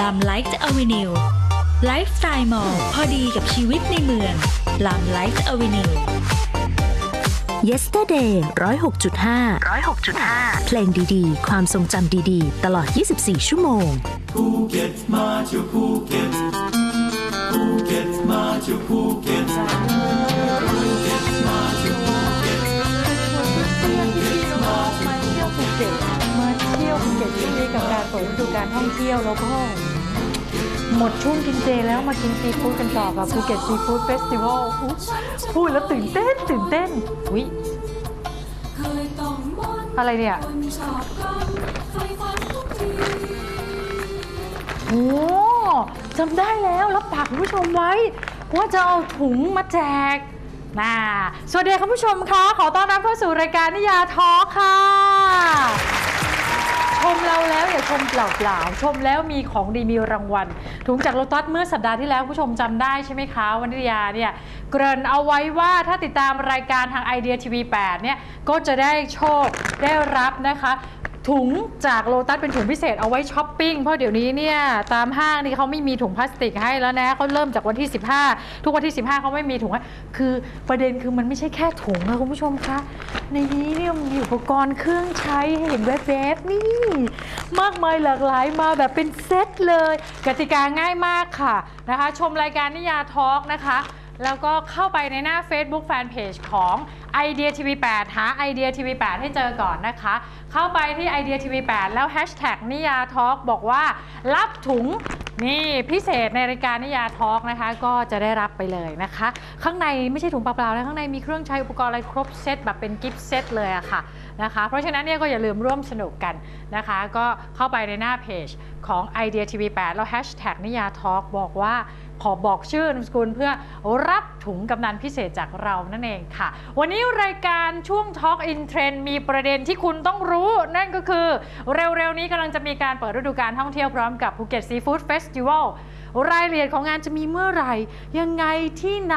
ลามไลฟ์อเวนิวไลฟ์สไตล์มอลพอดีกับชีวิตในเมืองลามไลฟ์อเวนิว Yesterday 106.5 106.5 เพลงดี ๆ ความทรงจำดีๆ ตลอด 24 ชั่วโมงภูเก็ตมาเที่ยวภูเก็ตภูเก็ตมาเที่ยวภูเก็ตภูเก็ตมาเที่ยวภูเก็ตมาเที่ยวภูเก็ตมาเที่ยวภูเก็ต ยินดีกับการเปิดฤดูการท่องเที่ยวแล้วก็หมดช่วงกินเจแล้วมากินซีฟู้ดกันต่อกับภูเก็ตซีฟู้ดเฟสติวัลพูดแล้วตื่นเต้นตื่นเต้นอุ้ยอะไรเนี่ยโอ้จำได้แล้วรับปากคุณผู้ชมไว้ ว่าจะเอาถุงมาแจกน่าสวัสดีคุณผู้ชมคะขอต้อนรับเข้าสู่รายการนิยาทอค่ะ ชมเราแล้วอย่าชมเปล่าๆ ชมแล้วมีของดีมีรางวัล ถุงจากโลตัสเมื่อสัปดาห์ที่แล้วผู้ชมจำได้ใช่ไหมคะวันนิยาเนี่ยเกริ่นเอาไว้ว่าถ้าติดตามรายการทางไอเดียทีวี8เนี่ยก็จะได้โชคได้รับนะคะ ถุงจากโลตัสเป็นถุงพิเศษเอาไว้ช้อปปิ้งเพราะเดี๋ยวนี้เนี่ยตามห้างนี่เขาไม่มีถุงพลาสติกให้แล้วนะเขาเริ่มจากวันที่ 15 ทุกวันที่ 15เขาไม่มีถุงให้คือประเด็นคือมันไม่ใช่แค่ถุงนะคุณผู้ชมคะในนี้เนี่ยมีอุปกรณ์เครื่องใช้ให้เห็นแวบๆนี่ มากมายหลากหลายมาแบบเป็นเซตเลย กติกาง่ายมากค่ะนะคะ ชมรายการนิยาทอล์กนะคะ แล้วก็เข้าไปในหน้า Facebook Fanpage ของไอเดียทีวี8หาไอเดียทีวี8ให้เจอก่อนนะคะ เข้าไปที่ไอเดียทีวี8แล้วแฮชแท็กนิยาทอล์กบอกว่ารับถุงนี่พิเศษในรายการนิยาทอล์กนะคะ ก็จะได้รับไปเลยนะคะ ข้างในไม่ใช่ถุงเปล่าๆนะข้างในมีเครื่องใช้อุปกรณ์อะไรครบเซตแบบเป็นกิฟต์เซตเลยอะค่ะนะคะ เพราะฉะนั้นเนี่ยก็อย่าลืมร่วมสนุกกันนะคะ ก็เข้าไปในหน้าเพจของไอเดียทีวี8แล้วแฮชแท็กนิยาทอล์กบอกว่า ขอบอกชื่อนามสกุลเพื่อรับถุงกำนันพิเศษจากเรานั่นเองค่ะ วันนี้รายการช่วง Talk in Trend มีประเด็นที่คุณต้องรู้ นั่นก็คือเร็วๆนี้กำลังจะมีการเปิดฤดูการท่องเที่ยวพร้อมกับภูเก็ตซีฟู้ดเฟสติวัล รายละเอียดของงานจะมีเมื่อไหร่ ยังไงที่ไหน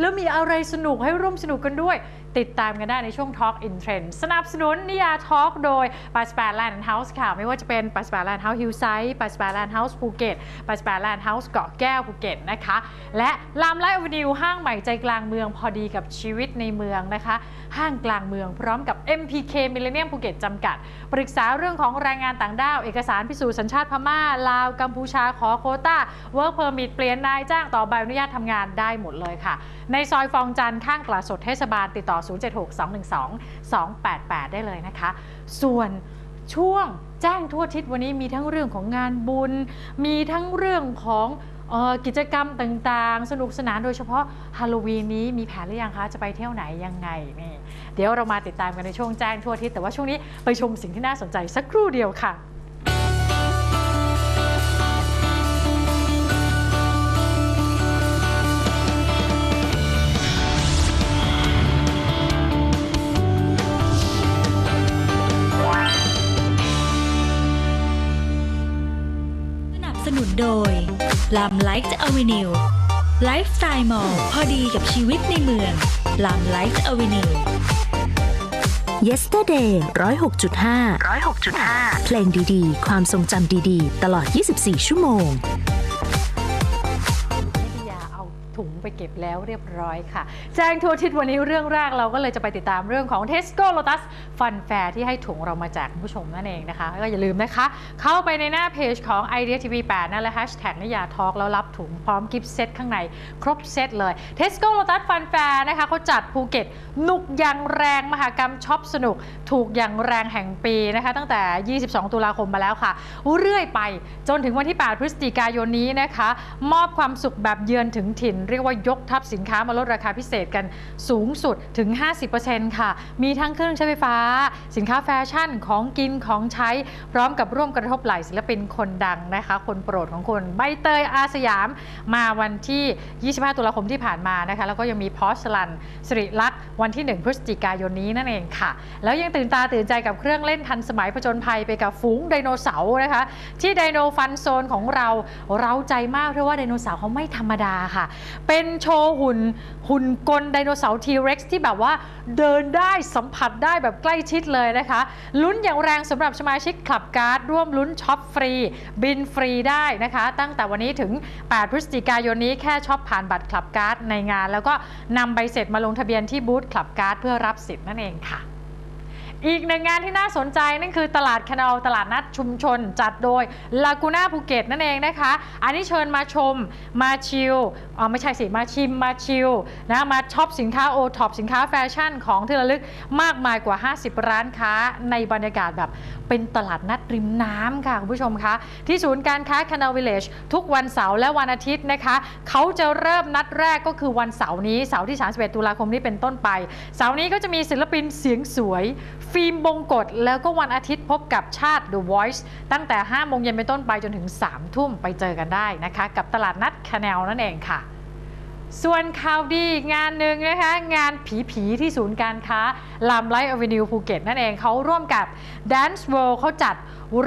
แล้วมีอะไรสนุกให้ร่วมสนุกกันด้วย ติดตามกันได้ในช่วง Talk in Trend สนับสนุนนิยา Talk โดยปาสปาแลนด์เฮาส์ค่ะ ไม่ว่าจะเป็นปาสปาแลนด์เฮาส์ฮิลไซด์ปาสปาแลนด์เฮาส์ภูเก็ตปาสปาแลนด์เฮาส์เกาะแก้วภูเก็ตนะคะ และลามไลท์อเวนิวห้างใหม่ใจกลางเมืองพอดีกับชีวิตในเมืองนะคะ ห้างกลางเมืองพร้อมกับ MPK Millennium ภูเก็ตจำกัด ปรึกษาเรื่องของแรงงานต่างด้าว เอกสารพิสูจน์สัญชาติพม่า ลาว กัมพูชา ขอโควต้า Work Permit เปลี่ยนนายจ้างต่อใบอนุญาตทำงานได้หมดเลยค่ะ ในซอยฟองจันทร์ข้างตลาดสดเทศบาลติดต่อ 076-212-288 ได้เลยนะคะ ส่วนช่วงแจ้งทั่วทิศวันนี้มีทั้งเรื่องของงานบุญ มีทั้งเรื่องของออกิจกรรมต่างๆ สนุกสนานโดยเฉพาะฮาโลวีนนี้มีแผนหรือยังคะ จะไปเที่ยวไหนยังไงนี่เดี๋ยวเรามาติดตามกันในช่วงแจ้งทั่วทิศแต่ว่าช่วงนี้ไปชมสิ่งที่น่าสนใจสักครู่เดียวค่ะ โดยลามไลฟ์อเวนิวไลฟ์สไตล์มอลพอดีกับชีวิตในเมืองลามไลฟ์อเวนิว Yesterday 106.5 106.5 เพลงดีๆ ความทรงจำดีๆ ตลอด 24 ชั่วโมง ไปเก็บแล้วเรียบร้อยค่ะ แจ้งทัวร์ทิศวันนี้เรื่องแรกเราก็เลยจะไปติดตามเรื่องของ Tesco Lotus Fun Fair ที่ให้ถุงเรามาแจกคุณผู้ชมนั่นเองนะคะ ก็อย่าลืมนะคะ เข้าไปในหน้าเพจของ Idea TV 8นั่นแหละ Hashtag นิยาทอล์กแล้วรับถุงพร้อมกิฟต์เซตข้างในครบเซตเลย Tesco Lotus Fun Fair นะคะเขาจัดภูเก็ตหนุกอย่างแรงมหากรรมช็อปสนุก ถูกอย่างแรงแห่งปีนะคะ ตั้งแต่ 22 ตุลาคมมาแล้วค่ะ เรื่อยไปจนถึงวันที่ 8 พฤศจิกายนนี้นะคะ มอบความสุขแบบเยือนถึงถิ่น เรียกว่ายกทัพสินค้ามาลดราคาพิเศษกันสูงสุดถึง 50%ค่ะ มีทั้งเครื่องใช้ไฟฟ้า สินค้าแฟชั่นของกินของใช้ พร้อมกับร่วมกระทบไหลศิลปินคนดังนะคะ คนโปรดของคนใบเตยอาสยามมาวันที่ 25 ตุลาคมที่ผ่านมานะคะ แล้วก็ยังมีพอสลันสิริลักษ์วันที่ 1 พฤศจิกายนนี้นั่นเองค่ะ แล้วยังตื่นตาตื่นใจกับเครื่องเล่นทันสมัยผจญภัยไปกับฝูงไดโนเสาร์นะคะ ที่ไดโนฟันโซนของเราเราใจมากเพราะว่าไดโนเสาร์เขาไม่ธรรมดาค่ะ เป็นเป็นโชว์หุ่น หุ่นกลไดโนเสาร์ทีเร็กซ์ที่แบบว่าเดินได้สัมผัสได้แบบใกล้ชิดเลยนะคะ ลุ้นอย่างแรงสำหรับสมาชิกคลับการ์ดร่วมลุ้นช็อปฟรี บินฟรีได้นะคะ ตั้งแต่วันนี้ถึง 8 พฤศจิกายนนี้แค่ช็อปผ่านบัตรคลับการ์ดในงาน แล้วก็นำใบเสร็จมาลงทะเบียนที่บูธคลับการ์ดเพื่อรับสิทธิ์นั่นเองค่ะ อีกหนึ่งงานที่น่าสนใจนั่นคือตลาดแคนอลตลาดนัดชุมชน จัดโดยลากูน่าภูเก็ตนั่นเองนะคะ อันนี้เชิญมาชมมาชิลอ๋อไม่ใช่สิมาชิมมาชิลนะมาช็อปสินค้าโอท็อปสินค้าแฟชั่นของที่ระลึกมากมายกว่า 50 ร้านค้าในบรรยากาศแบบเป็นตลาดนัดริมน้ำค่ะคุณผู้ชมคะที่ศูนย์การค้าแคนอลวิลเลจทุกวันเสาร์และวันอาทิตย์นะคะ เขาจะเริ่มนัดแรกก็คือวันเสาร์นี้เสาร์ที่ 31 ตุลาคมนี้เป็นต้นไป เสาร์นี้ก็จะมีศิลปินเสียงสวยฟิล์มบงกฎแล้วก็วันอาทิตย์พบกับชาติ The Voice ตั้งแต่ 5 โมงเย็นเป็นต้นไปจนถึง 3 ทุ่มไปเจอกันได้นะคะ กับตลาดนัดคาแนลนั่นเองค่ะ ส่วนข่าวดีงานหนึ่งนะคะ งานผีผีที่ศูนย์การค้าลามไลท์อเวนิวภูเก็ตนั่นเองเขาร่วมกับ Dance World เขาจัด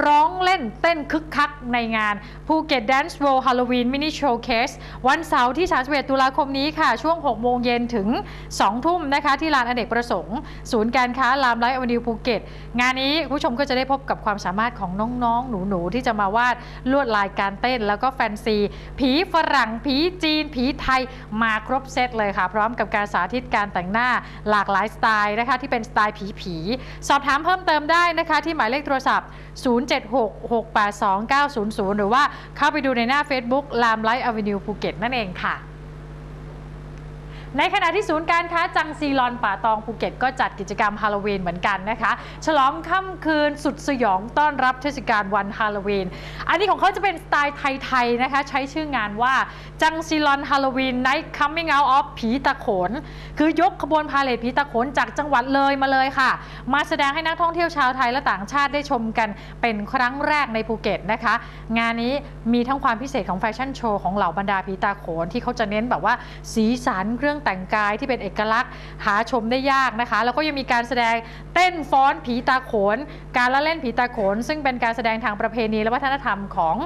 ร้องเล่นเต้นคึกคักในงานภูเก็ต Dance World Halloween Mini Showcase วันเสาร์ที่ 31 ตุลาคมนี้ค่ะ ช่วง 6 โมงเย็นถึง 2 ทุ่มนะคะ ที่ลานอเนกประสงค์ ศูนย์การค้าลามไลท์อเวนิวภูเก็ต งานนี้ผู้ชมก็จะได้พบกับความสามารถของน้องๆ หนูๆ ที่จะมาวาดลวดลายการเต้น แล้วก็แฟนซี ผีฝรั่ง ผีจีน ผีไทยมาครบเซตเลยค่ะ พร้อมกับการสาธิตการแต่งหน้าหลากหลายสไตล์นะคะที่เป็นสไตล์ผีๆสอบถามเพิ่มเติมได้นะคะที่หมายเลขโทรศัพท์076682900 หรือว่าเข้าไปดูในหน้า Facebook ลามไลท์อเวนิวภูเก็ตนั่นเองค่ะ ในขณะที่ศูนย์การค้าจังซีลอนป่าตองภูเก็ตก็จัดกิจกรรมฮาโลวีนเหมือนกันนะคะ ฉลองค่ำคืนสุดสยองต้อนรับเทศกาลวันฮาโลวีน อันนี้ของเขาจะเป็นสไตล์ไทยๆนะคะ ใช้ชื่องานว่าจังซีลอนฮาโลวีน Night Coming Out of ผีตะโขน คือยกขบวนพาเลทผีตะโขนจากจังหวัดเลยมาเลยค่ะ มาแสดงให้นักท่องเที่ยวชาวไทยและต่างชาติได้ชมกันเป็นครั้งแรกในภูเก็ตนะคะ งานนี้มีทั้งความพิเศษของแฟชั่นโชว์ของเหล่าบรรดาผีตาโขนที่เขาจะเน้นแบบว่าสีสันเครื่องแต่งกายที่เป็นเอกลักษณ์ หาชมได้ยากนะคะ แล้วก็ยังมีการแสดงเต้นฟ้อนผีตาโขน การละเล่นผีตาโขน ซึ่งเป็นการแสดงทางประเพณีและวัฒนธรรมของ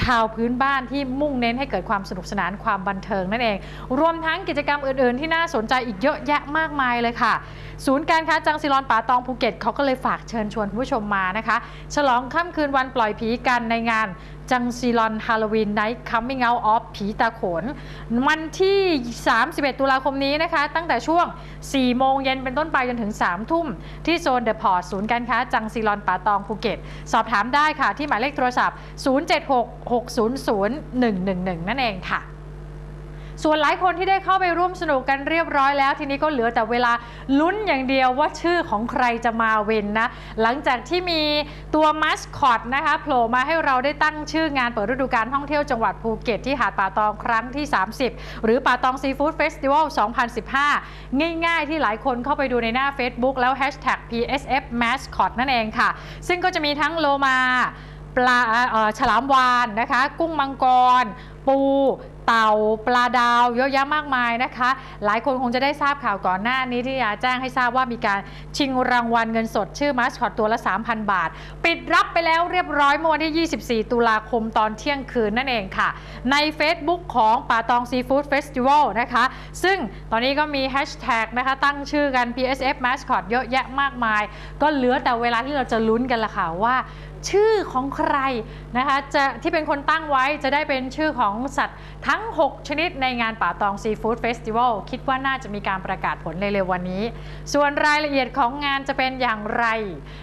ชาวพื้นบ้านที่มุ่งเน้นให้เกิดความสนุกสนานความบันเทิงนั่นเอง รวมทั้งกิจกรรมอื่น ๆ ที่น่าสนใจอีกเยอะแยะมากมายเลยค่ะ ศูนย์การค้าจังซีรอนป่าตองภูเก็ตเขาก็เลยฝากเชิญชวนผู้ชมมานะคะ ฉลองค่ำคืนวันปล่อยผีกันในงาน จังซีลอนฮาโลวีนไนท์คัมมิ่งเอาออฟผีตาโขน วันที่ 31 ตุลาคมนี้นะคะ ตั้งแต่ช่วง 4 โมงเย็นเป็นต้นไปจนถึง 3 ทุ่ม ที่โซนเดอะพอร์ตศูนย์การค้า จังซีลอนป่าตองภูเก็ต สอบถามได้ค่ะ ที่หมายเลขโทรศัพท์ 076-600-111 นั่นเองค่ะ ส่วนหลายคนที่ได้เข้าไปร่วมสนุกกันเรียบร้อยแล้ว ทีนี้ก็เหลือแต่เวลาลุ้นอย่างเดียวว่าชื่อของใครจะมาเวนนะ หลังจากที่มีตัวมัสคอตนะคะโผล่มาให้เราได้ตั้งชื่องานเปิดฤดูการท่องเที่ยวจังหวัดภูเก็ตที่หาดป่าตองครั้งที่ 30 หรือป่าตองซีฟู้ดเฟสติวัล 2015 ง่ายๆ ที่หลายคนเข้าไปดูในหน้า Facebook แล้ว Hashtag PSF Mascot นั่นเองค่ะ ซึ่งก็จะมีทั้งโลมาปลาฉลามวานนะคะ กุ้งมังกร ปู เต่าปลาดาวเยอะแยะมากมายนะคะ หลายคนคงจะได้ทราบข่าวก่อนหน้านี้ที่อาแจ้งให้ทราบว่ามีการชิงรางวัลเงินสด ชื่อมาสคอตตัวละ 3,000 บาท ปิดรับไปแล้วเรียบร้อยเมื่อวันที่ 24 ตุลาคมตอนเที่ยงคืนนั่นเองค่ะ ใน Facebook ของป่าตองซีฟู้ดเฟสติวัลนะคะ ซึ่งตอนนี้ก็มีแฮชแท็กนะคะตั้งชื่อกัน PSF Mascot เยอะแยะมากมาย ก็เหลือแต่เวลาที่เราจะลุ้นกันละค่ะว่า ชื่อของใครนะคะจะที่เป็นคนตั้งไว้จะได้เป็นชื่อของสัตว์ทั้ง 6 ชนิดในงานป่าตองซีฟู้ดเฟสติวัลคิดว่าน่าจะมีการประกาศผลในเร็ววันนี้ ส่วนรายละเอียดของงานจะเป็นอย่างไร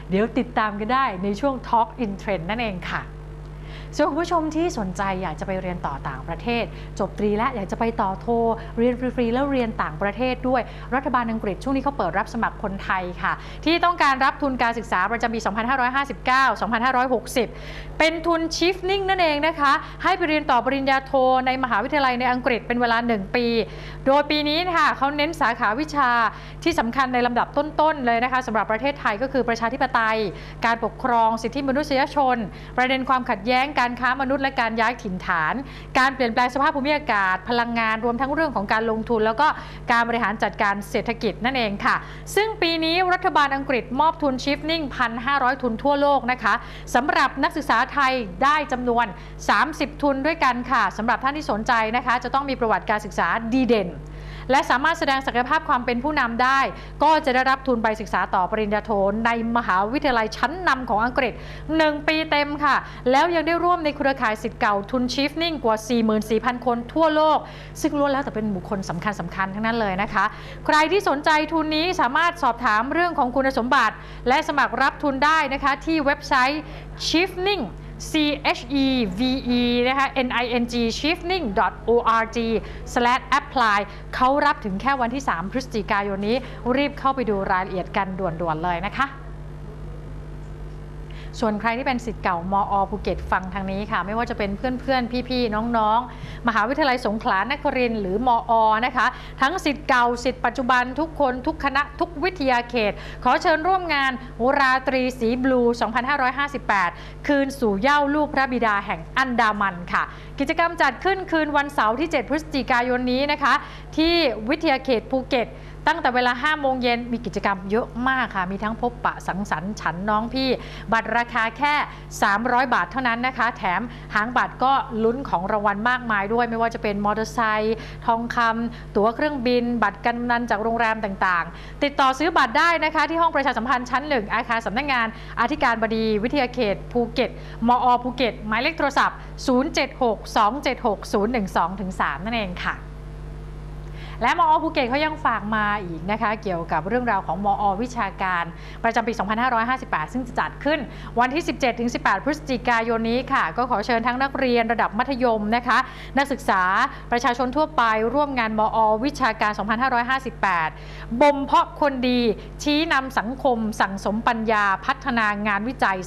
เดี๋ยวติดตามกันได้ในช่วง Talk in Trend นั่นเองค่ะ ส่วนคุณผู้ชมที่สนใจอยากจะไปเรียนต่อต่างประเทศ จบตรีและอยากจะไปต่อโท เรียนฟรีๆแล้วเรียนต่างประเทศด้วย รัฐบาลอังกฤษช่วงนี้เขาเปิดรับสมัครคนไทยค่ะ ที่ต้องการรับทุนการศึกษาประจำปี 2559-2560 เป็นทุนชิฟนิ่งนั่นเองนะคะ ให้ไปเรียนต่อปริญญาโทในมหาวิทยาลัยในอังกฤษเป็นเวลา 1 ปี โดยปีนี้นะคะเขาเน้นสาขาวิชาที่สำคัญในลำดับต้นๆเลยนะคะสำหรับประเทศไทยก็คือประชาธิปไตย การปกครองสิทธิมนุษยชน ประเด็นความขัดแย้งการค้ามนุษย์และการย้ายถิ่นฐาน การเปลี่ยนแปลงสภาพภูมิอากาศ พลังงานรวมทั้งเรื่องของการลงทุน แล้วก็การบริหารจัดการเศรษฐกิจนั่นเองค่ะ ซึ่งปีนี้รัฐบาลอังกฤษมอบทุนชิฟนิ่ง1,500 ทุนทั่วโลกนะคะสำหรับนักศึกษาไทยได้จำนวน 30 ทุนด้วยกันค่ะสำหรับท่านที่สนใจนะคะ จะต้องมีประวัติการศึกษาดีเด่น และสามารถแสดงศักยภาพความเป็นผู้นำได้ ก็จะได้รับทุนไปศึกษาต่อปริญญาโทในมหาวิทยาลัยชั้นนำของอังกฤษ 1 ปีเต็มค่ะ แล้วยังได้ร่วมในเครือข่ายสิทธิ์เก่าทุนชิฟนิ่งกว่า 44,000 คนทั่วโลก ซึ่งล้วนแล้วแต่เป็นบุคคลสำคัญสำคัญทั้งนั้นเลยนะคะ ใครที่สนใจทุนนี้สามารถสอบถามเรื่องของคุณสมบัติ และสมัครรับทุนได้นะคะที่เว็บไซต์ shifting C H E V E นะคะ N I N G shifting org slash apply เขารับถึงแค่วันที่ 3 พฤศจิกายนนี้ รีบเข้าไปดูรายละเอียดกันด่วนๆเลยนะคะ ส่วนใครที่เป็นสิทธิ์เก่ามอภูเก็ตฟังทางนี้ค่ะ ไม่ว่าจะเป็นเพื่อนๆ พี่ๆ น้องๆ มหาวิทยาลัยสงขลานครินหรือมอนะคะ ทั้งสิทธิ์เก่าสิทธิ์ปัจจุบันทุกคนทุกคณะทุกวิทยาเขต ขอเชิญร่วมงานราตรีสีบลู 2558 คืนสู่เย้าลูกพระบิดาแห่งอันดามันค่ะ กิจกรรมจัดขึ้นคืนวันเสาร์ที่ 7 พฤศจิกายนนี้นะคะ ที่วิทยาเขตภูเก็ต ตั้งแต่เวลา 5 โมงเย็นมีกิจกรรมเยอะมากค่ะ มีทั้งพบปะสังสรรค์ฉันน้องพี่ บัตรราคาแค่ 300 บาทเท่านั้นนะคะ แถมหางบัตรก็ลุ้นของรางวัลมากมายด้วย ไม่ว่าจะเป็นมอเตอร์ไซค์ทองคำตั๋วเครื่องบิน บัตรกำนันจากโรงแรมต่างๆ ติดต่อซื้อบัตรได้นะคะ ที่ห้องประชาสัมพันธ์ชั้นหนึ่งอาคารสำนักงานอธิการบดีวิทยาเขตภูเก็ตมอภูเก็ตหมายเลขโทรศัพท์ 076-276-012-3 นั่นเองค่ะ และมอภูเก็ตเขายังฝากมาอีกนะคะ เกี่ยวกับเรื่องราวของมอวิชาการประจำปี 2558 ซึ่งจะจัดขึ้นวันที่ 17-18 พฤศจิกายนนี้ค่ะ ก็ขอเชิญทั้งนักเรียนระดับมัธยมนะคะ นักศึกษาประชาชนทั่วไปร่วมงานมอวิชาการ 2558 บ่มเพาะคนดีชี้นำสังคมสั่งสมปัญญาพัฒนางานวิจัย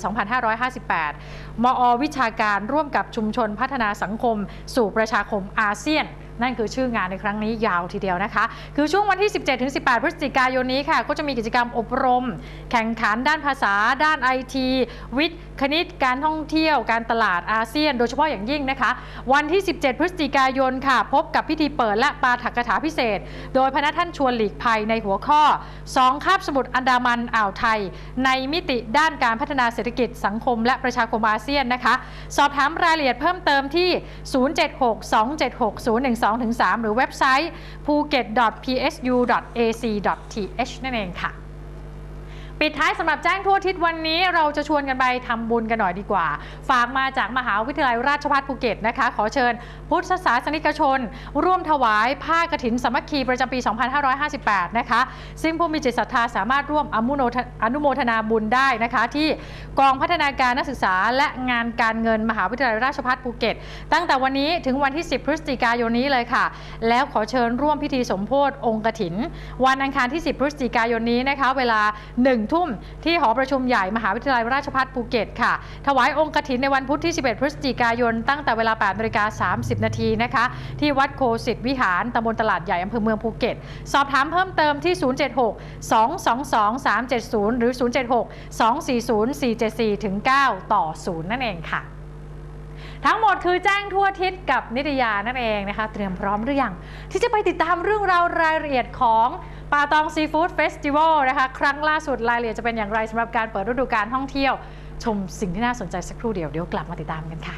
2558 มอวิชาการร่วมกับชุมชนพัฒนาสังคม สู่ประชาคมอาเซียน นั่นคือชื่องานในครั้งนี้ยาวทีเดียวนะคะ คือช่วงวันที่ 17-18 พฤศจิกายนนี้ค่ะ ก็จะมีกิจกรรมอบรม แข่งขันด้านภาษา ด้านไอทีวิทย์ คณิต การท่องเที่ยว การตลาดอาเซียน โดยเฉพาะอย่างยิ่งนะคะ วันที่ 17 พฤศจิกายนค่ะ พบกับพิธีเปิดและปาฐกถาพิเศษ โดยพระท่านชวนหลีกภัยในหัวข้อ2คาบสมุทรอันดามันอ่าวไทย ในมิติด้านการพัฒนาเศรษฐกิจสังคม และประชาคมอาเซียนนะคะ สอบถามรายละเอียดเพิ่มเติมที่ 07627601 2-3 หรือเว็บไซต์ phuket.psu.ac.th นั่นเองค่ะ ปิดท้ายสำหรับแจ้งทั่วทิศวันนี้เราจะชวนกันไปทำบุญกันหน่อยดีกว่า ฝากมาจากมหาวิทยาลัยราชภัฏภูเก็ตนะคะ ขอเชิญพุทธศาสนิกชน ร่วมถวายผ้ากฐินสมัคคีประจำปี 2558 นะคะ ซึ่งผู้มีจิตศรัทธาสามารถร่วมอนุโมทอนุโมทนาบุญได้นะคะ ที่กองพัฒนาการนักศึกษา และงานการเงินมหาวิทยาลัยราชภัฏภูเก็ต ตั้งแต่วันนี้ถึงวันที่ 10 พฤศจิกายนนี้เลยค่ะ แล้วขอเชิญร่วมพิธีสมโพธิองค์กฐิน วันอังคารที่ 10 พฤศจิกายนนี้นะคะ เวลา1ทุ่ม ที่หอประชุมใหญ่มหาวิทยาลัยราชภัฏภูเก็ตค่ะ ถวายองค์กฐินในวันพุธที่ 11 พฤศจิกายน ตั้งแต่เวลา8นาฬิกา30 นาทีนะคะ ที่วัดโคสิตวิหารตำบลตลาดใหญ่อำเภอเมืองภูเก็ต สอบถามเพิ่มเติมที่ 076 222 370 หรือ 076 240 474ถึง9ต่อ 0 นั่นเองค่ะทั้งหมดคือแจ้งทั่วทิศกับนิตยานั่นเองนะคะ เตรียมพร้อมหรือยังที่จะไปติดตามเรื่องราวรายละเอียดของ ป่าตองซีฟู้ดเฟสติวัลนะคะครั้งล่าสุดรายละเอียดจะเป็นอย่างไรสำหรับการเปิดฤดูการท่องเที่ยว ชมสิ่งที่น่าสนใจสักครู่เดียวเดี๋ยวกลับมาติดตามกันค่ะ